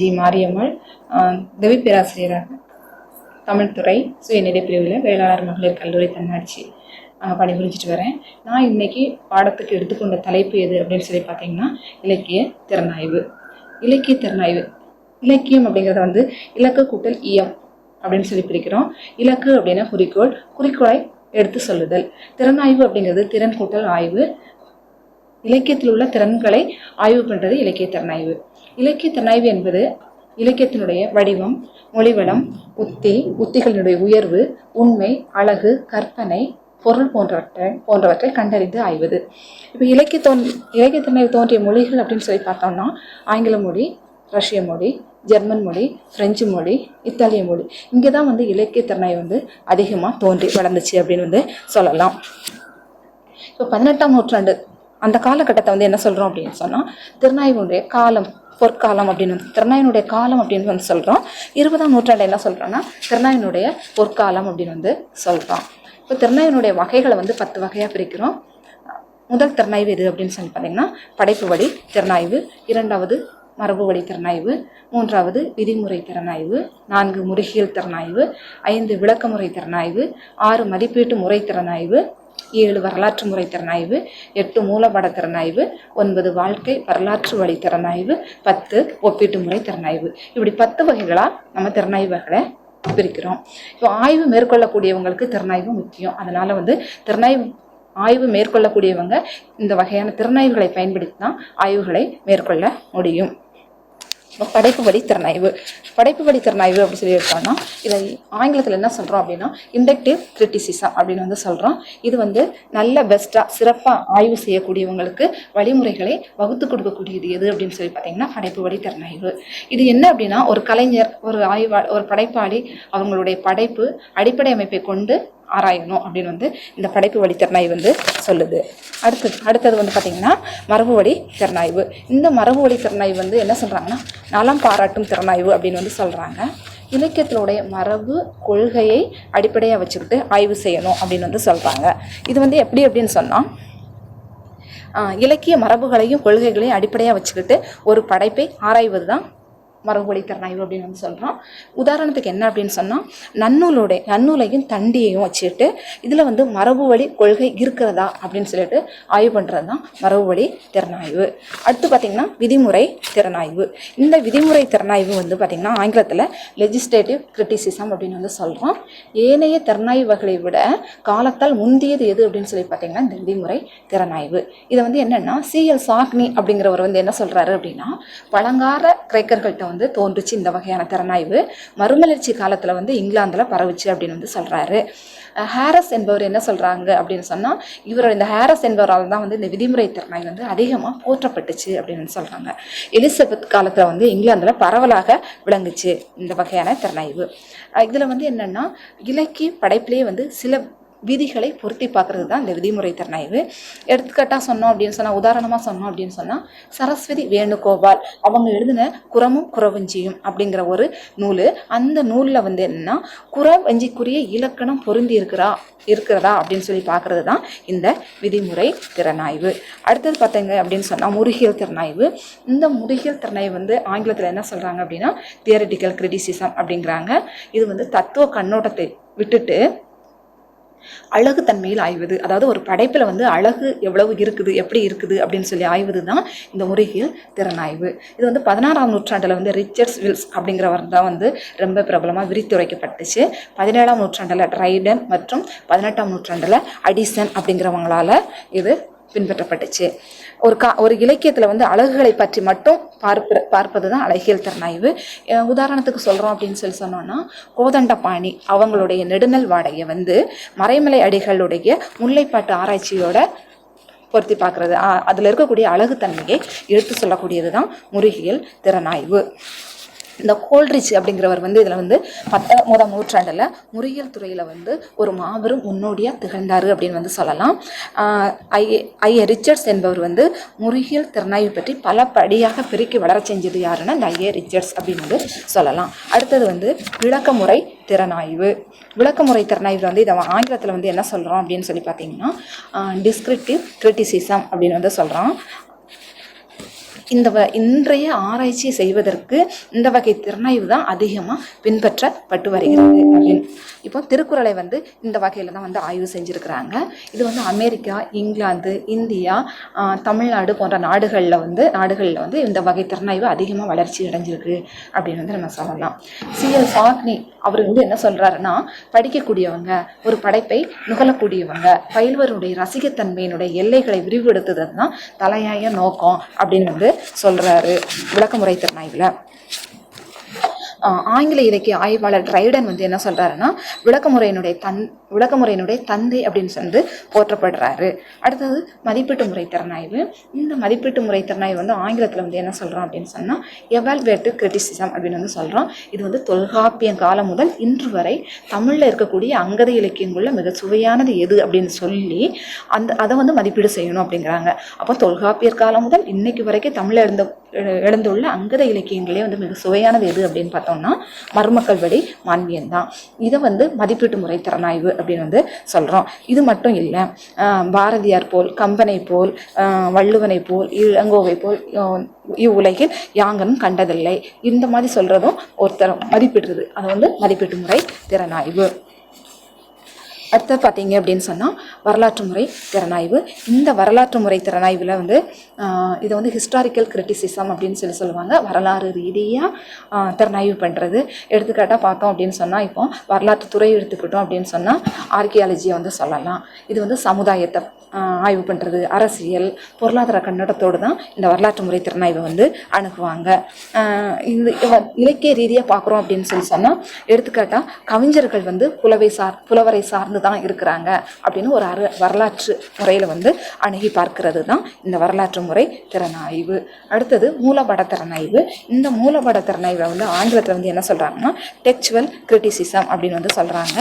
G Mariammal உதவி பேராசிரியராக தமிழ்துறை சுயநிலை பிரிவில் வேளாளர் மகளிர் கல்லூரி தன்னாட்சி பணிபுரிஞ்சிட்டு வரேன். நான் இன்னைக்கு பாடத்துக்கு எடுத்துக்கொண்ட தலைப்பு எது அப்படின்னு சொல்லி பார்த்தீங்கன்னா இலக்கிய திறனாய்வு. இலக்கிய திறனாய்வு. இலக்கியம் அப்படிங்கிறத வந்து இலக்கு கூட்டல் இயம் அப்படின்னு சொல்லி பிரிக்கிறோம். இலக்கு அப்படின்னா குறிக்கோள் குறிக்கோளை எடுத்து சொல்லுதல். திறனாய்வு அப்படிங்கிறது திறன் கூட்டல் ஆய்வு. இலக்கியத்தில் உள்ள திறன்களை ஆய்வு பண்ணுறது இலக்கிய திறனாய்வு. இலக்கிய திறனாய்வு என்பது இலக்கியத்தினுடைய வடிவம் மொழிவளம் உத்தி உத்திகளினுடைய உயர்வு உண்மை அழகு கற்பனை பொருள் போன்றவற்றை போன்றவற்றை கண்டறிந்து ஆய்வது. இப்போ இலக்கிய தோன் இலக்கிய திறனாய்வு தோன்றிய மொழிகள் அப்படின்னு சொல்லி பார்த்தோம்னா ஆங்கில மொழி ரஷ்ய மொழி ஜெர்மன் மொழி பிரெஞ்சு மொழி இத்தாலிய மொழி. இங்கே தான் வந்து இலக்கிய திறனாய்வு வந்து அதிகமாக தோன்றி வளர்ந்துச்சு அப்படின்னு வந்து சொல்லலாம். இப்போ பதினெட்டாம் நூற்றாண்டு அந்த காலகட்டத்தை வந்து என்ன சொல்கிறோம் அப்படின்னு சொன்னால் திருநாய்வுடைய காலம் பொற்காலம் அப்படின்னு வந்து திருநாயினுடைய காலம் அப்படின்னு வந்து சொல்கிறோம் இருபதாம் நூற்றாண்டு என்ன சொல்கிறோன்னா திருநாயினுடைய பொற்காலம் அப்படின்னு வந்து சொல்கிறோம் இப்போ திருநாயினுடைய வகைகளை வந்து பத்து வகையாக பிரிக்கிறோம். முதல் திறனாய்வு எது அப்படின்னு சொல்லி பார்த்தீங்கன்னா படைப்பு வழி திறனாய்வு இரண்டாவது மரபு வழி திறனாய்வு மூன்றாவது விதிமுறை திறனாய்வு நான்கு முருகியல் திறனாய்வு ஐந்து விளக்கமுறை திறனாய்வு ஆறு மதிப்பீட்டு முறை திறனாய்வு ஏழு வரலாற்று முறை திறனாய்வு எட்டு மூலப்பட திறனாய்வு ஒன்பது வாழ்க்கை வரலாற்று வழி திறனாய்வு பத்து ஒப்பீட்டு முறை திறனாய்வு. இப்படி பத்து வகைகளாக நம்ம திறனாய்வு வகைகளை பிரிக்கிறோம். இப்போ ஆய்வு மேற்கொள்ளக்கூடியவங்களுக்கு திறனாய்வு முக்கியம். அதனால் வந்து திறனாய்வு ஆய்வு மேற்கொள்ளக்கூடியவங்க இந்த வகையான திறனாய்வுகளை பயன்படுத்தி தான் ஆய்வுகளை மேற்கொள்ள முடியும். படைப்பு வழி திறனாய்வு படைப்பு வழி திறனாய்வு அப்படின்னு சொல்லி எடுத்தோம்னா இதை ஆங்கிலத்தில் என்ன சொல்கிறோம் அப்படின்னா இண்டக்டிவ் கிரிட்டிசிசம் அப்படின்னு வந்து சொல்கிறோம் இது வந்து நல்ல பெஸ்ட்டாக சிறப்பாக ஆய்வு செய்யக்கூடியவங்களுக்கு வழிமுறைகளை வகுத்து கொடுக்கக்கூடியது எது அப்படின்னு சொல்லி பார்த்தீங்கன்னா படைப்பு வழி திறனாய்வு இது என்ன அப்படின்னா ஒரு கலைஞர் ஒரு ஆய்வா ஒரு படைப்பாளி அவங்களுடைய படைப்பு அடிப்படை அமைப்பை கொண்டு ஆராயணும் அப்படின்னு வந்து இந்த படைப்பு வழி திறனாய் வந்து சொல்லுது. அடுத்தது அடுத்தது வந்து பார்த்திங்கன்னா மரபு வழி திறனாய்வு. இந்த மரபு வழி திறனாய்வு வந்து என்ன சொல்கிறாங்கன்னா நலம் பாராட்டும் திறனாய்வு அப்படின்னு வந்து சொல்கிறாங்க இலக்கியத்தினுடைய மரபு கொள்கையை அடிப்படையாக வச்சுக்கிட்டு ஆய்வு செய்யணும் அப்படின்னு வந்து சொல்கிறாங்க இது வந்து எப்படி அப்படின்னு சொன்னால் இலக்கிய மரபுகளையும் கொள்கைகளையும் அடிப்படையாக வச்சுக்கிட்டு ஒரு படைப்பை ஆராய்வது தான் மரபுவழி திறனாய்வு அப்படின்னு வந்து சொல்கிறோம் உதாரணத்துக்கு என்ன அப்படின்னு சொன்னால் நன்னூலோட நன்னூலையும் தண்டியையும் வச்சுட்டு இதில் வந்து மரபு வழி கொள்கை இருக்கிறதா அப்படின்னு சொல்லிட்டு ஆய்வு பண்ணுறது தான் மரபு வழி திறனாய்வு. அடுத்து பார்த்திங்கன்னா விதிமுறை திறனாய்வு. இந்த விதிமுறை திறனாய்வு வந்து பார்த்திங்கன்னா ஆங்கிலத்தில் லெஜிஸ்லேட்டிவ் கிரிட்டிசிசம் அப்படின்னு வந்து சொல்கிறோம் ஏனைய திறனாய்வுகளை விட காலத்தால் முந்தியது எது அப்படின்னு சொல்லி பார்த்தீங்கன்னா இந்த விதிமுறை திறனாய்வு. இதை வந்து என்னென்னா சிஎல் சாக்னி அப்படிங்கிறவர் வந்து என்ன சொல்கிறாரு அப்படின்னா பழங்கார கிரேக்கர்கள்ட்ட வந்து தோன்றுச்சு இந்த வகையான திறனாய்வு. மறுமலர்ச்சி காலத்தில் வந்து இங்கிலாந்தில் பரவுச்சு அப்படின்னு வந்து சொல்கிறாரு ஹாரஸ் என்பவர் என்ன சொல்கிறாங்க அப்படின்னு சொன்னால் இவரோட இந்த ஹாரஸ் என்பவரால் தான் வந்து இந்த விதிமுறை திறனாய் வந்து அதிகமாக போற்றப்பட்டுச்சு அப்படின்னு சொல்கிறாங்க எலிசபெத் காலத்தில் வந்து இங்கிலாந்தில் பரவலாக விளங்குச்சு இந்த வகையான திறனாய்வு. இதில் வந்து என்னென்னா இலக்கிய படைப்பிலே வந்து சில விதிகளை பொருத்தி பார்க்குறது தான் இந்த விதிமுறை திறனாய்வு எடுத்துக்காட்டாக சொன்னோம் அப்படின்னு சொன்னால் உதாரணமாக சொன்னோம் அப்படின்னு சொன்னால் சரஸ்வதி வேணுகோபால் அவங்க எழுதின குரமும் குறவஞ்சியும் அப்படிங்கிற ஒரு நூல். அந்த நூலில் வந்து என்னென்னா குறவஞ்சிக்குரிய இலக்கணம் பொருந்தி இருக்கிறா இருக்கிறதா அப்படின்னு சொல்லி பார்க்குறது தான் இந்த விதிமுறை திறனாய்வு. அடுத்தது பார்த்தீங்க அப்படின்னு சொன்னால் முருகியல் திறனாய்வு. இந்த முருகியல் திறனாய்வு வந்து ஆங்கிலத்தில் என்ன சொல்கிறாங்க அப்படின்னா தியரிட்டிக்கல் கிரிட்டிசிசம் அப்படிங்கிறாங்க. இது வந்து தத்துவ கண்ணோட்டத்தை விட்டுட்டு அழகு தன்மையில் ஆய்வது. அதாவது ஒரு படைப்பில் வந்து அழகு எவ்வளவு இருக்குது எப்படி இருக்குது அப்படின்னு சொல்லி ஆய்வது தான் இந்த முறையில் திறனாய்வு. இது வந்து பதினாறாம் நூற்றாண்டில் வந்து ரிச்சர்ட்ஸ் வில்ஸ் அப்படிங்கிறவர் தான் வந்து ரொம்ப பிரபலமாக விரித்துரைக்கப்பட்டுச்சு. பதினேழாம் நூற்றாண்டில் ட்ரைடன் மற்றும் பதினெட்டாம் நூற்றாண்டில் அடிசன் அப்படிங்கிறவங்களால இது பின்பற்றப்பட்டுச்சு. ஒரு கா ஒரு இலக்கியத்தில் வந்து அழகுகளை பற்றி மட்டும் பார்ப்ப பார்ப்பது தான் அழகியல் திறனாய்வு. உதாரணத்துக்கு சொல்கிறோம் அப்படின்னு சொல்லி சொன்னோன்னா கோதண்டபாணி அவங்களுடைய நெடுநல் வாடையை வந்து மறைமலை அடிகளுடைய முல்லைப்பாட்டு ஆராய்ச்சியோட பொருத்தி பார்க்குறது. அதில் இருக்கக்கூடிய அழகுத்தன்மையை எடுத்து சொல்லக்கூடியது தான் முருகியல் திறனாய்வு. இந்த கோல்ட்ரிச் அப்படிங்கிறவர் வந்து இதில் வந்து பத்தொன்பதாம் நூற்றாண்டில் முறியியல் துறையில் வந்து ஒரு மாபெரும் முன்னோடியாக திகழ்ந்தார் அப்படின்னு வந்து சொல்லலாம். ஐ ஐ. ரிச்சர்ட்ஸ் என்பவர் வந்து முறியியல் திறனாய்வு பற்றி பல படியாக பெருக்கி வளர செஞ்சது யாருன்னா இந்த ஐஏ ரிச்சர்ட்ஸ் அப்படின்னு வந்து சொல்லலாம். அடுத்தது வந்து விளக்கமுறை திறனாய்வு. விளக்கமுறை திறனாய்வு வந்து இதை ஆங்கிலத்தில் வந்து என்ன சொல்கிறோம் அப்படின்னு சொல்லி பார்த்தீங்கன்னா டிஸ்கிரிப்டிவ் கிரிட்டிசிசம் அப்படின்னு வந்து சொல்கிறோம் இந்த வ இன்றைய ஆராய்ச்சி செய்வதற்கு இந்த வகை திறனாய்வு தான் அதிகமாக பின்பற்றப்பட்டு வருகிறது அப்படின்னு. இப்போ திருக்குறளை வந்து இந்த வகையில் தான் வந்து ஆய்வு செஞ்சுருக்கிறாங்க. இது வந்து அமெரிக்கா இங்கிலாந்து இந்தியா தமிழ்நாடு போன்ற நாடுகளில் வந்து நாடுகளில் வந்து இந்த வகை திறனாய்வு அதிகமாக வளர்ச்சி அடைஞ்சிருக்கு அப்படின்னு வந்து நம்ம சொல்லலாம். சிஎல் சாக்னி அவர் வந்து என்ன சொல்கிறாருன்னா படிக்கக்கூடியவங்க ஒரு படைப்பை நுகழக்கூடியவங்க பயில்வருடைய ரசிகத்தன்மையினுடைய எல்லைகளை விரிவுபடுத்துறது தான் தலையாய நோக்கம் அப்படின்னு வந்து சொல்கிறாரு விளக்கமுறை திறனாய்வில். ஆங்கில இலக்கிய ஆய்வாளர் ட்ரைடன் வந்து என்ன சொல்கிறாருன்னா விளக்கமுறையினுடைய தன் விளக்கமுறையினுடைய தந்தை அப்படின்னு சொல்லி போற்றப்படுறாரு. அடுத்தது மதிப்பீட்டு முறை திறனாய்வு. இந்த மதிப்பீட்டு முறை திறனாய்வு வந்து ஆங்கிலத்தில் வந்து என்ன சொல்கிறோம் அப்படின்னு சொன்னால் எவால்வேட்டிவ் கிரிட்டிசிசம் அப்படின்னு வந்து சொல்கிறோம் இது வந்து தொல்காப்பியம் காலம் முதல் இன்று வரை தமிழில் இருக்கக்கூடிய அங்கத இலக்கியங்களில் மிக சுவையானது எது அப்படின்னு சொல்லி அந்த அதை வந்து மதிப்பீடு செய்யணும் அப்படிங்கிறாங்க. அப்போ தொல்காப்பியர் காலம் முதல் இன்னைக்கு வரைக்கும் தமிழில் இருந்த எழுந்துள்ள அங்கத இலக்கியங்களே வந்து மிக சுவையானது எது அப்படின்னு பார்த்தோம்னா மருமக்கள் வழி மான்மியம் தான். இதை வந்து மதிப்பீட்டு முறை திறனாய்வு அப்படின்னு வந்து சொல்கிறோம் இது மட்டும் இல்லை பாரதியார் போல் கம்பனை போல் வள்ளுவனை போல் இளங்கோவை போல் இவ்வுலகில் யாங்கனும் கண்டதில்லை. இந்த மாதிரி சொல்கிறதும் ஒருத்தர் மதிப்பிடுறது. அது வந்து மதிப்பீட்டு முறை திறனாய்வு. அடுத்து பார்த்தீங்க அப்படின்னு சொன்னால் வரலாற்று முறை திறனாய்வு. இந்த வரலாற்று முறை திறனாய்வில் வந்து இதை வந்து ஹிஸ்டாரிக்கல் கிரிட்டிசிசம் அப்படின்னு சொல்லி சொல்லுவாங்க. வரலாறு ரீதியாக திறனாய்வு பண்ணுறது எடுத்துக்காட்டாக பார்த்தோம் அப்படின்னு சொன்னால் இப்போ வரலாற்று துறை எடுத்துக்கிட்டோம் அப்படின்னு சொன்னால் ஆர்கியாலஜியை வந்து சொல்லலாம். இது வந்து சமுதாயத்தை ஆய்வு பண்ணுறது அரசியல் பொருளாதார கண்ணோட்டத்தோடு தான் இந்த வரலாற்று முறை திறனாய்வை வந்து அணுகுவாங்க. இந்த இலக்கிய ரீதியாக பார்க்குறோம் அப்படின்னு சொல்லி சொன்னால் எடுத்துக்காட்டாக கவிஞர்கள் வந்து புலவை சார் புலவரை சார்ந்து தான் இருக்கிறாங்க அப்படின்னு ஒரு அரு வரலாற்று முறையில் வந்து அணுகி பார்க்கிறது தான் இந்த வரலாற்று முறை திறனாய்வு. அடுத்தது மூலபட திறனாய்வு. இந்த மூலபட திறனாய்வை வந்து ஆங்கிலத்தில் வந்து என்ன சொல்கிறாங்கன்னா டெக்சுவல் கிரிட்டிசிசம் அப்படின்னு வந்து சொல்கிறாங்க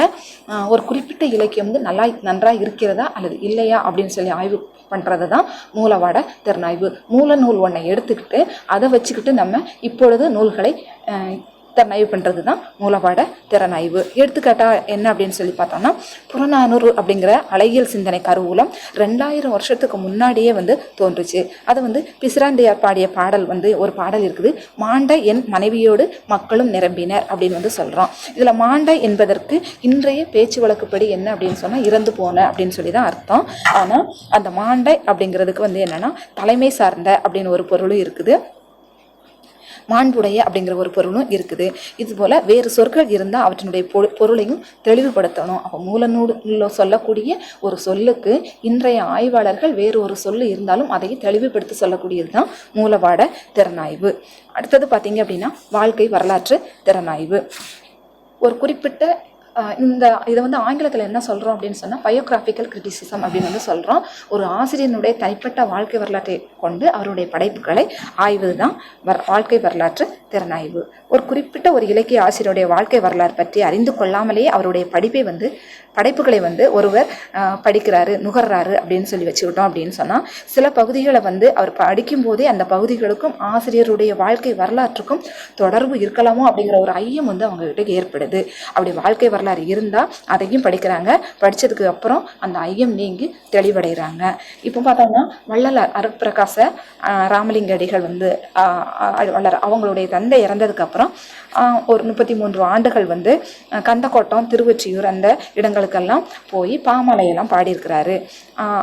ஒரு குறிப்பிட்ட இலக்கியம் வந்து நல்லா நன்றாக இருக்கிறதா அல்லது இல்லையா அப்படின்னு சொல்லி ஆய்வு பண்ணுறது தான் மூலவாட திறனாய்வு. மூல நூல் ஒன்றை எடுத்துக்கிட்டு அதை வச்சுக்கிட்டு நம்ம இப்பொழுது நூல்களை திறனாய்வு பண்ணுறது தான் மூலபாட திறனாய்வு எடுத்துக்காட்டாக என்ன அப்படின்னு சொல்லி பார்த்தோம்னா புறநானூறு அப்படிங்கிற அழகியல் சிந்தனை கருவூலம் ரெண்டாயிரம் வருஷத்துக்கு முன்னாடியே வந்து தோன்றுச்சு. அது வந்து பிசிராந்தையார் பாடிய பாடல் வந்து ஒரு பாடல் இருக்குது மாண்ட என் மனைவியோடு மக்களும் நிரம்பினர் அப்படின்னு வந்து சொல்கிறோம் இதில் மாண்ட என்பதற்கு இன்றைய பேச்சு வழக்குப்படி என்ன அப்படின்னு சொன்னால் இறந்து போன அப்படின்னு சொல்லி தான் அர்த்தம். ஆனால் அந்த மாண்டை அப்படிங்கிறதுக்கு வந்து என்னென்னா தலைமை சார்ந்த அப்படின்னு ஒரு பொருளும் இருக்குது. மாண்புடைய அப்படிங்கிற ஒரு பொருளும் இருக்குது. இதுபோல் வேறு சொற்கள் இருந்தால் அவற்றினுடைய பொ- பொருளையும் தெளிவுபடுத்தணும். அப்போ மூலநூலில் சொல்லக்கூடிய ஒரு சொல்லுக்கு இன்றைய ஆய்வாளர்கள் வேறு ஒரு சொல்லு இருந்தாலும் அதை தெளிவுபடுத்தி சொல்லக்கூடியது தான் மூலபாட திறனாய்வு. அடுத்தது பார்த்தீங்க அப்படின்னா வாழ்க்கை வரலாற்று திறனாய்வு. ஒரு குறிப்பிட்ட இந்த இதை வந்து ஆங்கிலத்தில் என்ன சொல்கிறோம் அப்படின்னு சொன்னால் பயோகிராஃபிக்கல் கிரிட்டிசிசம் அப்படின்னு வந்து சொல்கிறோம் ஒரு ஆசிரியனுடைய தனிப்பட்ட வாழ்க்கை வரலாற்றை கொண்டு அவருடைய படைப்புகளை ஆய்வது தான் வர் வாழ்க்கை வரலாற்று திறனாய்வு. ஒரு குறிப்பிட்ட ஒரு இலக்கிய ஆசிரியருடைய வாழ்க்கை வரலாறு பற்றி அறிந்து கொள்ளாமலேயே அவருடைய படிப்பை வந்து படைப்புகளை வந்து ஒருவர் படிக்கிறாரு நுகர்றாரு அப்படின்னு சொல்லி வச்சுக்கிட்டோம் அப்படின்னு சொன்னால் சில பகுதிகளை வந்து அவர் படிக்கும் போதே அந்த பகுதிகளுக்கும் ஆசிரியருடைய வாழ்க்கை வரலாற்றுக்கும் தொடர்பு இருக்கலாமோ அப்படிங்கிற ஒரு ஐயம் வந்து அவங்ககிட்ட ஏற்படுது. அப்படி வாழ்க்கை வரலாறு இருந்தால் அதையும் படிக்கிறாங்க. படித்ததுக்கு அப்புறம் அந்த ஐயம் நீங்கி தெளிவடைகிறாங்க. இப்போ பார்த்தோம்னா வள்ளலார் அருட்பிரகாச ராமலிங்க அடிகள் வந்து வள்ளலார் அவங்களுடைய தந்தை இறந்ததுக்கப்புறம் ஒரு முப்பத்தி மூன்று ஆண்டுகள் வந்து கந்தக்கோட்டம் திருவொற்றியூர் அந்த இடங்களுக்கெல்லாம் போய் பாமலையெல்லாம் பாடியிருக்கிறாரு.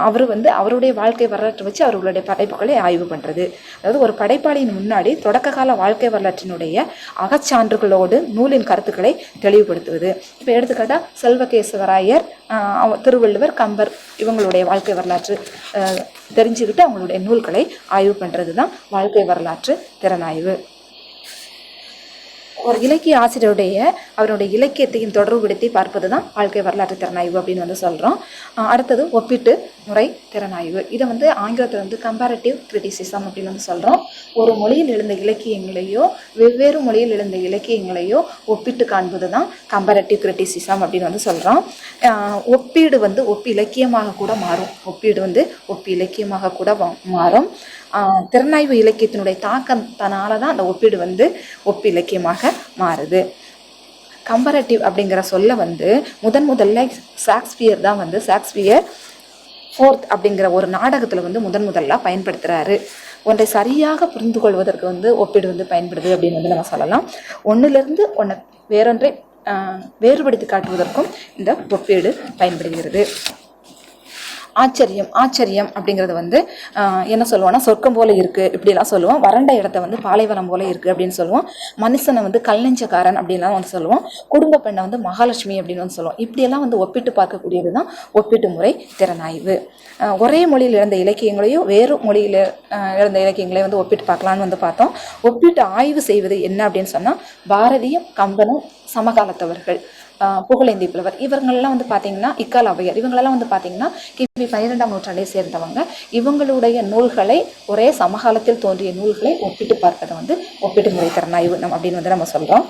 அவர் வந்து அவருடைய வாழ்க்கை வரலாற்றை வச்சு அவர்களுடைய படைப்புகளை ஆய்வு பண்ணுறது அதாவது ஒரு படைப்பாளியின் முன்னாடி தொடக்க கால வாழ்க்கை வரலாற்றினுடைய அகச்சான்றுகளோடு நூலின் கருத்துக்களை தெளிவுபடுத்துவது. இப்போ எடுத்துக்காட்டா செல்வகேசவராயர் திருவள்ளுவர் கம்பர் இவங்களுடைய வாழ்க்கை வரலாற்று ஆஹ் தெரிஞ்சுக்கிட்டு அவங்களுடைய நூல்களை ஆய்வு பண்ணுறது தான் வாழ்க்கை வரலாற்று திறனாய்வு. ஒரு இலக்கிய ஆசிரியருடைய அவருடைய இலக்கியத்தையும் தொடர்புபடுத்தி பார்ப்பது தான் வாழ்க்கை வரலாற்று திறனாய்வு அப்படின்னு வந்து சொல்கிறோம் அடுத்தது ஒப்பீட்டு முறை திறனாய்வு. இதை வந்து ஆங்கிலத்தில் வந்து கம்பேரட்டிவ் கிரிட்டிசிசம் அப்படின்னு வந்து சொல்கிறோம் ஒரு மொழியில் எழுந்த இலக்கியங்களையோ வெவ்வேறு மொழியில் எழுந்த இலக்கியங்களையோ ஒப்பிட்டு காண்பது தான் கம்பேரட்டிவ் கிரிட்டிசிசம் அப்படின்னு வந்து சொல்கிறோம் ஒப்பீடு வந்து ஒப்பி இலக்கியமாக கூட மாறும். ஒப்பீடு வந்து ஒப்பி இலக்கியமாக கூட வா- மாறும். திறனாய்வு இலக்கியத்தினுடைய தாக்கத்தினால தான் அந்த ஒப்பீடு வந்து ஒப்பு இலக்கியமாக மாறுது. கம்பரட்டிவ் அப்படிங்கிற சொல்ல வந்து முதன் முதல்ல சாக்ஸ்பியர் தான் வந்து சாக்ஸ்பியர் ஃபோர்த் அப்படிங்கிற ஒரு நாடகத்தில் வந்து முதன் முதல்ல பயன்படுத்துகிறாரு ஒன்றை சரியாக புரிந்து கொள்வதற்கு வந்து ஒப்பீடு வந்து பயன்படுது அப்படின்னு வந்து நம்ம சொல்லலாம். ஒன்றுலேருந்து ஒன்றை வேறொன்றை வேறுபடுத்தி காட்டுவதற்கும் இந்த ஒப்பீடு பயன்படுகிறது. ஆச்சரியம் ஆச்சரியம் அப்படிங்கிறது வந்து என்ன சொல்லுவோம்னா சொர்க்கம் போல இருக்குது இப்படிலாம் சொல்லுவோம். வறண்ட இடத்த வந்து பாலைவனம் போல இருக்குது அப்படின்னு சொல்லுவோம். மனுஷனை வந்து கல்நெஞ்சக்காரன் அப்படின்லாம் வந்து சொல்லுவோம். குடும்ப பெண்ணை வந்து மகாலட்சுமி அப்படின்னு வந்து சொல்லுவோம். இப்படியெல்லாம் வந்து ஒப்பிட்டு பார்க்கக்கூடியது தான் ஒப்பீட்டு முறை திறனாய்வு. ஒரே மொழியில் இழந்த இலக்கியங்களையும் வேறு மொழியில் இழந்த இலக்கியங்களையும் வந்து ஒப்பிட்டு பார்க்கலான்னு வந்து பார்த்தோம். ஒப்பிட்டு ஆய்வு செய்வது என்ன அப்படின்னு சொன்னால் பாரதியும் கம்பனும் சமகாலத்தவர்கள். புகழேந்தி புலவர். இவங்கள்லாம் வந்து பார்த்தீங்கன்னா இக்கால் அவையர். இவங்களெல்லாம் வந்து பார்த்தீங்கன்னா கிபி பன்னிரெண்டாம் நூற்றாண்டை சேர்ந்தவங்க. இவங்களுடைய நூல்களை ஒரே சமகாலத்தில் தோன்றிய நூல்களை ஒப்பிட்டு பார்ப்பதை வந்து ஒப்பிட்டு முறை திறனாய்வு நம் அப்படின்னு வந்து நம்ம சொல்கிறோம்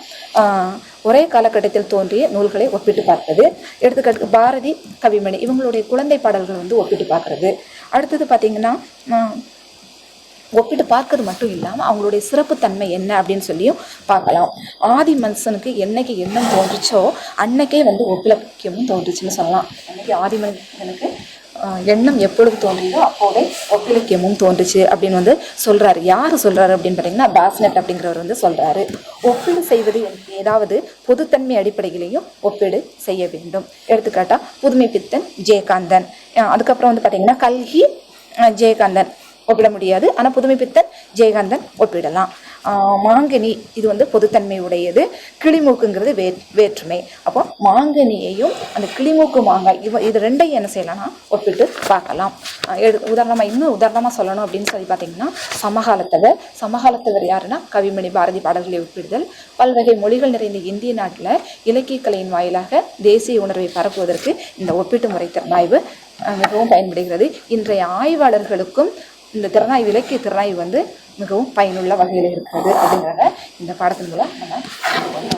ஒரே காலகட்டத்தில் தோன்றிய நூல்களை ஒப்பிட்டு பார்ப்பது. எடுத்துக்காட்டு பாரதி கவிமணி இவங்களுடைய குழந்தை பாடல்கள் வந்து ஒப்பிட்டு பார்க்குறது. அடுத்தது பார்த்தீங்கன்னா ஒப்பிட்டு பார்க்கறது மட்டும் இல்லாமல் அவங்களுடைய சிறப்புத்தன்மை என்ன அப்படின்னு சொல்லியும் பார்க்கலாம். ஆதி மனுஷனுக்கு என்னைக்கு எண்ணம் தோன்றுச்சோ அன்னைக்கே வந்து ஒப்பிலக்கியமும் தோன்றுச்சுன்னு சொல்லலாம். அன்னைக்கு ஆதி மனுஷனுக்கு எண்ணம் எப்பொழுது தோன்றியதோ அப்போதே ஒப்பிலக்கியமும் தோன்றுச்சு அப்படின்னு வந்து சொல்கிறாரு யார் சொல்கிறாரு அப்படின்னு பார்த்தீங்கன்னா பாஸ்னட் அப்படிங்கிறவர் வந்து சொல்கிறாரு ஒப்பீடு செய்வது ஏதாவது பொதுத்தன்மை அடிப்படையிலையும் ஒப்பீடு செய்ய வேண்டும். எடுத்துக்காட்டால் புதுமை பித்தன் ஜெயகாந்தன் அதுக்கப்புறம் வந்து பார்த்தீங்கன்னா கல்கி ஜெயகாந்தன். ஒப்பிட முடியாது. ஆனால் புதுமை பித்தன் ஜெயகாந்தன் ஒப்பிடலாம். மாங்கனி இது வந்து பொதுத்தன்மை உடையது. கிளிமூக்குங்கிறது வே வேற்றுமை. அப்போ மாங்கனியையும் அந்த கிளிமூக்கு மாங்காய் இவ இது ரெண்டையும் என்ன செய்யலாம்னா ஒப்பிட்டு பார்க்கலாம். எடு உதாரணமாக இன்னும் உதாரணமாக சொல்லணும் அப்படின்னு சொல்லி பார்த்தீங்கன்னா சமகாலத்தவர். சமகாலத்தவர் யாருன்னா கவிமணி பாரதி பாடல்களை ஒப்பிடுதல். பல்வகை மொழிகள் நிறைந்த இந்திய நாட்டில் இலக்கிய கலையின் வாயிலாக தேசிய உணர்வை பரப்புவதற்கு இந்த ஒப்பீட்டு முறை திறனாய்வு மிகவும் பயன்படுகிறது. இன்றைய ஆய்வாளர்களுக்கும் இந்த திறனாய்வு இலக்கிய திறனாய்வு வந்து மிகவும் பயனுள்ள வகையில் இருக்கிறது அப்படிங்கிறத இந்த பாடத்தின் மூலம் நம்ம